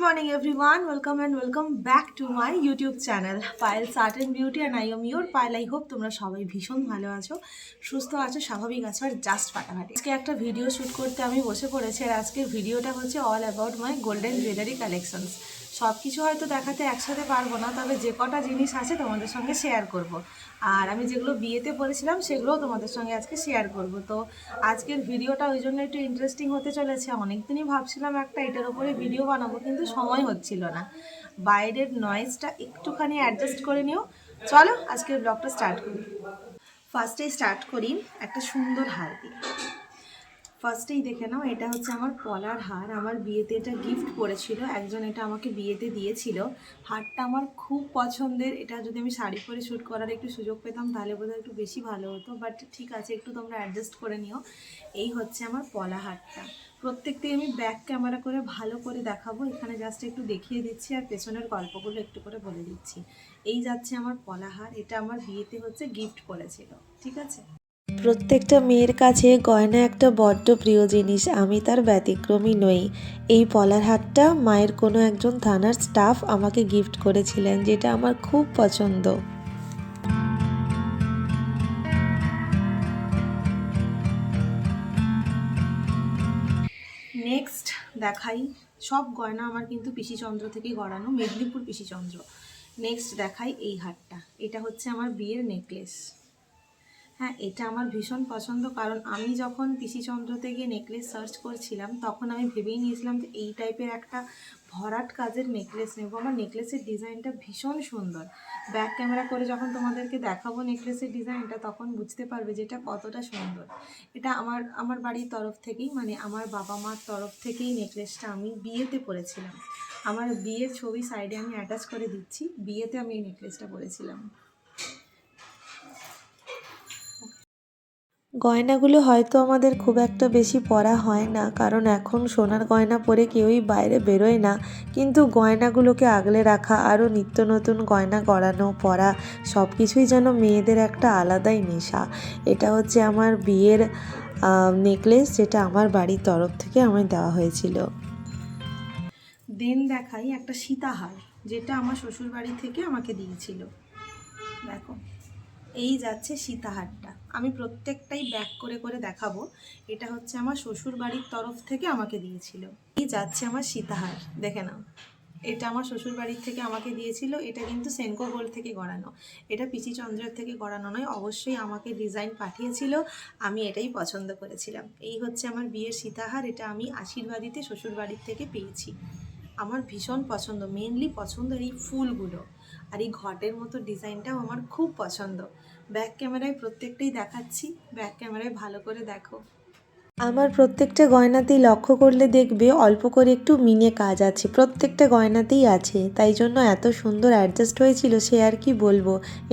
morning, everyone. Welcome and welcome back to my youtube channel Payel art and beauty and I am your Payel I hope তোমরা সবাই ভীষণ ভালো আছো, সুস্থ আছো, স্বাভাবিক আছো, আর জাস্ট ফাটাফাটি। আজকে একটা ভিডিও শ্যুট করতে আমি বসে পড়েছি, আর আজকের ভিডিওটা হচ্ছে all about my golden jewellery collections সব কিছু হয়তো দেখাতে একসাথে পারব না, তবে যে কটা জিনিস আছে তোমাদের সঙ্গে শেয়ার করব। আর আমি যেগুলো বিয়েতে পড়েছিলাম সেগুলোও তোমাদের সঙ্গে আজকে শেয়ার করব। তো আজকের ভিডিওটা ওই জন্য একটু ইন্টারেস্টিং হতে চলেছে। অনেকদিনই ভাবছিলাম একটা এটার উপরে ভিডিও বানাবো, কিন্তু সময় হচ্ছিল না। বাইরের নয়েজটা একটুখানি অ্যাডজাস্ট করে নিও। চলো আজকের ব্লগটা স্টার্ট করি। ফার্স্টে স্টার্ট করি একটা সুন্দর হার দিয়ে। ফার্স্টেই দেখে নাও, এটা হচ্ছে আমার পলার হার। আমার বিয়েতে এটা গিফট করেছিল, একজন এটা আমাকে বিয়েতে দিয়েছিল। হারটা আমার খুব পছন্দের। এটা যদি আমি শাড়ি পরে শ্যুট করার একটু সুযোগ পেতাম, তাহলে বোধহয় একটু বেশি ভালো হতো। বাট ঠিক আছে, একটু তোমরা অ্যাডজাস্ট করে নিও। এই হচ্ছে আমার পলা হারটা। প্রত্যেকটাই আমি ব্যাক ক্যামেরা করে ভালো করে দেখাবো। এখানে জাস্ট একটু দেখিয়ে দিচ্ছি আর পেছনের গল্পগুলো একটু করে বলে দিচ্ছি। এই যাচ্ছে আমার পলাহার এটা আমার বিয়েতে হচ্ছে গিফট করেছিল। ঠিক আছে? প্রত্যেকটা মেয়ের কাছে গয়না একটা বড্ড প্রিয় জিনিস, আমি তার ব্যতিক্রমী নই। এই পলার হাটটা মায়ের কোনো একজন থানার স্টাফ আমাকে গিফট করেছিলেন, যেটা আমার খুব পছন্দ। নেক্সট দেখাই। সব গয়না আমার কিন্তু পিসিচন্দ্র থেকে গড়ানো, মেদিনীপুর পিসিচন্দ্র। নেক্সট দেখাই এই হারটা। এটা হচ্ছে আমার বিয়ের নেকলেস হ্যাঁ এটা আমার ভীষণ পছন্দ। কারণ আমি যখন পিসিচন্দ্রতে গিয়ে নেকলেস সার্চ করছিলাম, তখন আমি ভেবেই নিয়েছিলাম যে এই টাইপের একটা ভরাট কাজের নেকলেস নেব। আমার নেকলেসের ডিজাইনটা ভীষণ সুন্দর। ব্যাক ক্যামেরা করে যখন তোমাদেরকে দেখাবো নেকলেসের ডিজাইনটা তখন বুঝতে পারবে যে এটা কতটা সুন্দর। এটা আমার আমার বাড়ির তরফ থেকেই মানে আমার বাবা মার তরফ থেকেই নেকলেসটা আমি বিয়েতে পরেছিলাম। আমার বিয়ের ছবি সাইডে আমি অ্যাটাচ করে দিচ্ছি, বিয়েতে আমি এই নেকলেসটা পরেছিলাম। গয়নাগুলো হয়তো আমাদের খুব একটা বেশি পরা হয় না, কারণ এখন সোনার গয়না পরে কেউই বাইরে বেরোয় না। কিন্তু গয়নাগুলোকে আগলে রাখা, আরও নিত্য নতুন গয়না গড়ানো, পরা সব কিছুই যেন মেয়েদের একটা আলাদাই নেশা। এটা হচ্ছে আমার বিয়ের নেকলেস যেটা আমার বাড়ির তরফ থেকে আমায় দেওয়া হয়েছিল। দেন দেখাই একটা সীতাহার, যেটা আমার শ্বশুর বাড়ি থেকে আমাকে দিয়েছিল। দেখো, এই যাচ্ছে সীতাহারটা আমি প্রত্যেকটাই ব্যাক করে করে দেখাবো। এটা হচ্ছে আমার শ্বশুর বাড়ির তরফ থেকে আমাকে দিয়েছিল। এই যাচ্ছে আমার সীতাহার, দেখে নাও। এটা আমার শ্বশুর বাড়ির থেকে আমাকে দিয়েছিল, এটা কিন্তু সেনকো গোল্ড থেকে গড়ানো। এটা পিচি চন্দ্রের থেকে গড়ানো নয়, অবশ্যই আমাকে ডিজাইন পাঠিয়েছিল, আমি এটাই পছন্দ করেছিলাম। এই হচ্ছে আমার বিয়ের সীতাহার, এটা আমি আশীর্বাদিতে শ্বশুর বাড়ির থেকে পেয়েছি। আমার ভীষণ পছন্দ মেনলি পছন্দের এই ফুলগুলো। আর এই ঘটের মতো ডিজাইনটাও আমার খুব পছন্দ। ব্যাক ক্যামেরায় প্রত্যেকটাই দেখাচ্ছি ব্যাক ক্যামেরায় ভালো করে দেখো। আমার প্রত্যেকটা গয়নাতেই লক্ষ্য করলে দেখবে অল্প করে একটু মিনে কাজ আছে, প্রত্যেকটা গয়নাতেই আছে। তাই জন্য এত সুন্দর অ্যাডজাস্ট হয়েছিল সে আর কি বলব।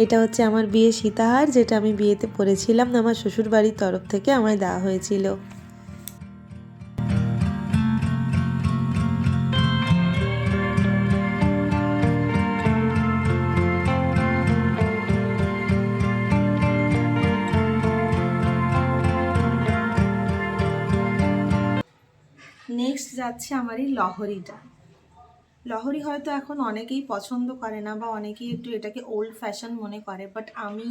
এটা হচ্ছে আমার বিয়ে সীতাহার, যেটা আমি বিয়েতে পরেছিলাম আমার শ্বশুরবাড়ির তরফ থেকে আমায় দেওয়া হয়েছিল। নেক্সট যাচ্ছে আমার এই লহরিটা। লহরি হয়তো এখন অনেকেই পছন্দ করে না বা অনেকেই একটু এটাকে ওল্ড ফ্যাশন মনে করে বাট আমি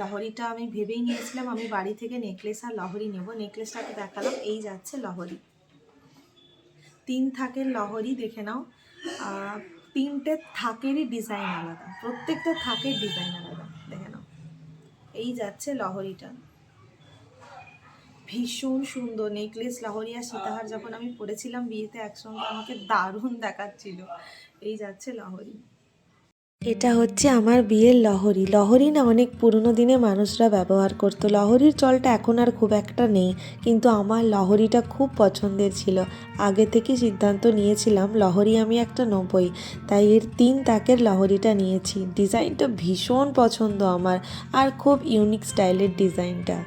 লহরিটা আমি ভেবেই নিয়েছিলাম আমি বাড়ি থেকে নেকলেস আর লহরি নেব। নেকলেসটাকে দেখালাম, এই যাচ্ছে লহরি। তিন থাকের লহরি দেখে নাও। তিনটে থাকেরই ডিজাইন আলাদা, প্রত্যেকটা থাকের ডিজাইন আলাদা, দেখে নাও। এই যাচ্ছে লহরিটা। ভীষণ সুন্দর নেকলেস লহরি আর। সীতাহার যখন আমি পরেছিলাম বিয়েতে একসঙ্গে আমাকে দারুণ দেখাচ্ছিল। এই যাচ্ছে লহরি। এটা হচ্ছে আমার বিয়ের লহরি। লহরি না অনেক পুরনো দিনে মানুষরা ব্যবহার করতো। লহরির চলটা এখন আর খুব একটা নেই কিন্তু আমার লহরিটা খুব পছন্দের ছিল। আগে থেকে সিদ্ধান্ত নিয়েছিলাম লহরি আমি একটা নব্বই তাই এর তিন তাকের লহরিটা নিয়েছি। ডিজাইনটা ভীষণ পছন্দ আমার আর খুব ইউনিক স্টাইলের ডিজাইনটা।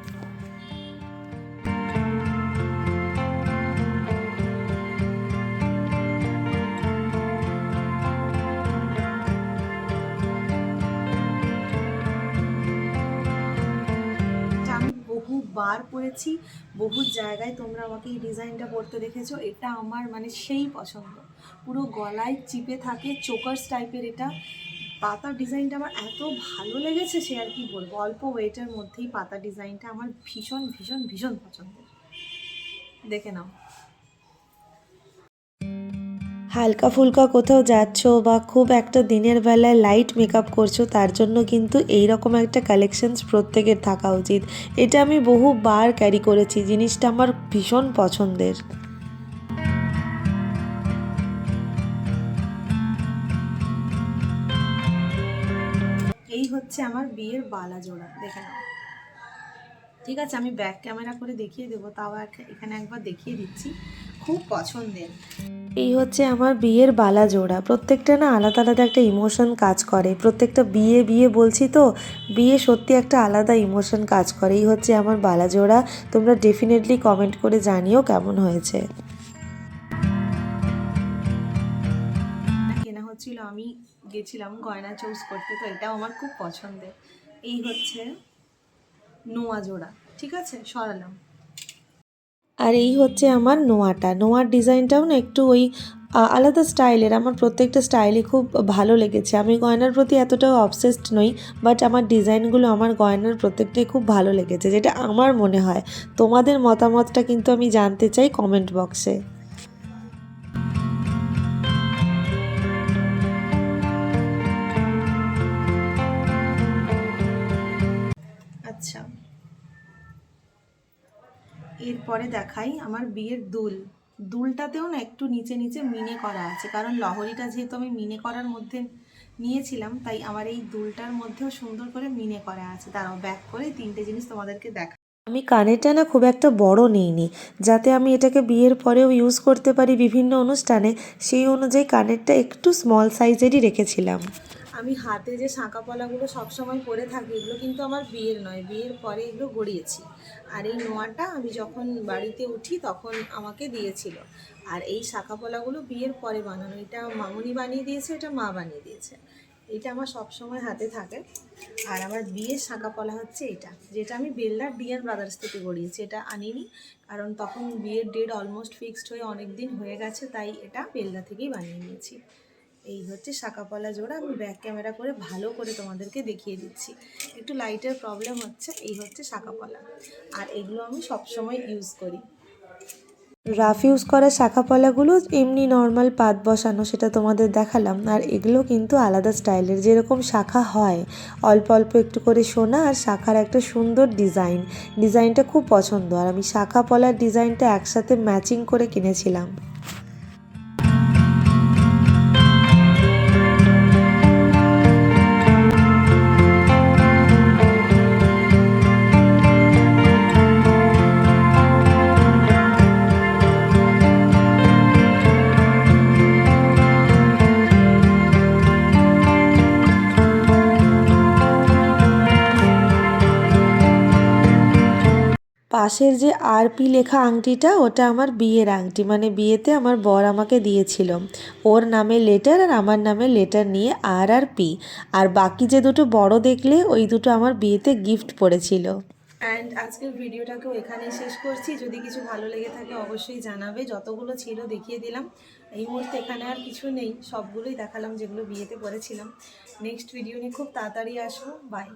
বহুবার করেছি। বহু জায়গায় তোমরা আমাকে এই ডিজাইনটা পরতে দেখেছ। এটা আমার মানে সেই পছন্দ। পুরো গলায় চিপে থাকে, চোকার্স টাইপের এটা। পাতা ডিজাইনটা আমার এত ভালো লেগেছে সে আর কি বলব। অল্প ওয়েটের মধ্যেই পাতা ডিজাইনটা আমার ভীষণ ভীষণ ভীষণ পছন্দের। দেখে নাও। হালকা ফুলকা কোথাও যাচ্ছ বা খুব একটা দিনের বেলায় লাইট মেকআপ করছ, তার জন্য কিন্তু এই রকম একটা কালেকশনস প্রত্যেকের থাকা উচিত। এটা আমি বহুবার ক্যারি করেছি, জিনিসটা আমার ভীষণ পছন্দের। এই হচ্ছে আমার বিয়ের বালা জোড়া, দেখে ঠিক আছে, আমি ব্যাক ক্যামেরা করে দেখিয়ে দেবো, তাও এখানে একবার দেখিয়ে দিচ্ছি। খুব পছন্দের। এই হচ্ছে আমার বিয়ের বালা জোড়া প্রত্যেকটা না আলাদা আলাদা একটা ইমোশন কাজ করে। প্রত্যেকটা বিয়ে বিয়ে বলছি তো, বিয়ে সত্যি একটা আলাদা ইমোশন কাজ করে। এই হচ্ছে আমার বালা জোড়া তোমরা ডেফিনেটলি কমেন্ট করে জানিও কেমন হয়েছে। কেনা হচ্ছিল, আমি গেছিলাম গয়না চুজ করতে, তো এটাও আমার খুব পছন্দের। এই হচ্ছে নোয়া জোড়া ঠিক আছে? সরালাম। আর এই হচ্ছে আমার নোয়াটা। নোয়ার ডিজাইনটাও না একটু ওই আলাদা স্টাইলের। আমার প্রত্যেকটা স্টাইলে খুব ভালো লেগেছে। আমি গয়নার প্রতি এতটাও অবসেসড নই বাট আমার ডিজাইনগুলো আমার গয়নার প্রত্যেকটাই খুব ভালো লেগেছে, যেটা আমার মনে হয়। তোমাদের মতামতটা কিন্তু আমি জানতে চাই কমেন্ট বক্সে এরপরে দেখাই আমার বিয়ের দুল। দুলটাতেও না একটু নিচে নিচে মিনে করা আছে, কারণ লহরিটা যেহেতু আমি মিনে করার মধ্যে নিয়েছিলাম, তাই আমার এই দুলটার মধ্যেও সুন্দর করে মিনে করা আছে। তারাও ব্যাক করে তিনটে জিনিস তোমাদেরকে দেখা। আমি কানেরটা না খুব একটা বড় নিইনি, যাতে আমি এটাকে বিয়ের পরেও ইউজ করতে পারি বিভিন্ন অনুষ্ঠানে। সেই অনুযায়ী কানেরটা একটু স্মল সাইজেরই রেখেছিলাম। আমি হাতে যে শাঁকা পলাগুলো সবসময় পরে থাকি, এগুলো কিন্তু আমার বিয়ের নয়, বিয়ের পরে এগুলো গড়িয়েছি। আর এই নোয়াটা আমি যখন বাড়িতে উঠি তখন আমাকে দিয়েছিল। আর এই শাঁখা পলাগুলো বিয়ের পরে বানানো, এটা মামুনি বানিয়ে দিয়েছে, এটা মা বানিয়ে দিয়েছে। এটা আমার সবসময় হাতে থাকে। আর আমার বিয়ের শাঁখা পলা হচ্ছে এটা, যেটা আমি বেল্লার ডিয়ার ব্রাদার্স থেকে গড়িয়েছি, এটা আনিনি। কারণ তখন বিয়ের ডেট অলমোস্ট ফিক্সড হয়ে অনেক দিন হয়ে গেছে, তাই এটা বেল্লা থেকেই বানিয়ে নিয়েছি। এই হচ্ছে শাঁকাপলা জোড়া। আমি ব্যাক ক্যামেরা করে ভালো করে তোমাদেরকে দেখিয়ে দিচ্ছি। একটু লাইটের প্রবলেম হচ্ছে, এই হচ্ছে শাঁকাপলা আর এগুলো আমি সবসময় ইউজ করি। রাফ ইউজ করা শাখা পলাগুলো এমনি নর্মাল পাত বসানো সেটা তোমাদের দেখালাম। আর এগুলো কিন্তু আলাদা স্টাইলের যেরকম শাখা হয়, অল্প অল্প একটু করে সোনা আর শাখার একটা সুন্দর ডিজাইন ডিজাইনটা খুব পছন্দ। আর আমি শাখা পলার ডিজাইনটা একসাথে ম্যাচিং করে কিনেছিলাম। পাশের যে আরপি লেখা আংটিটা, ওটা আমার বিয়ের আংটি। মানে বিয়েতে আমার বর আমাকে দিয়েছিল। ওর নামে লেটার আর আমার নামে লেটার নিয়ে আর আর পি। আর বাকি যে দুটো বড় দেখলে, ওই দুটো আমার বিয়েতে গিফট পড়েছিল। অ্যান্ড আজকের ভিডিওটাকেও এখানেই শেষ করছি। যদি কিছু ভালো লেগে থাকে, অবশ্যই জানাবে। যতগুলো ছিল, দেখিয়ে দিলাম। এই মুহূর্তে এখানে আর কিছু নেই। সবগুলোই দেখালাম, যেগুলো বিয়েতে পড়েছিলাম। নেক্সট ভিডিও নিয়ে খুব তাড়াতাড়ি আসব। বাই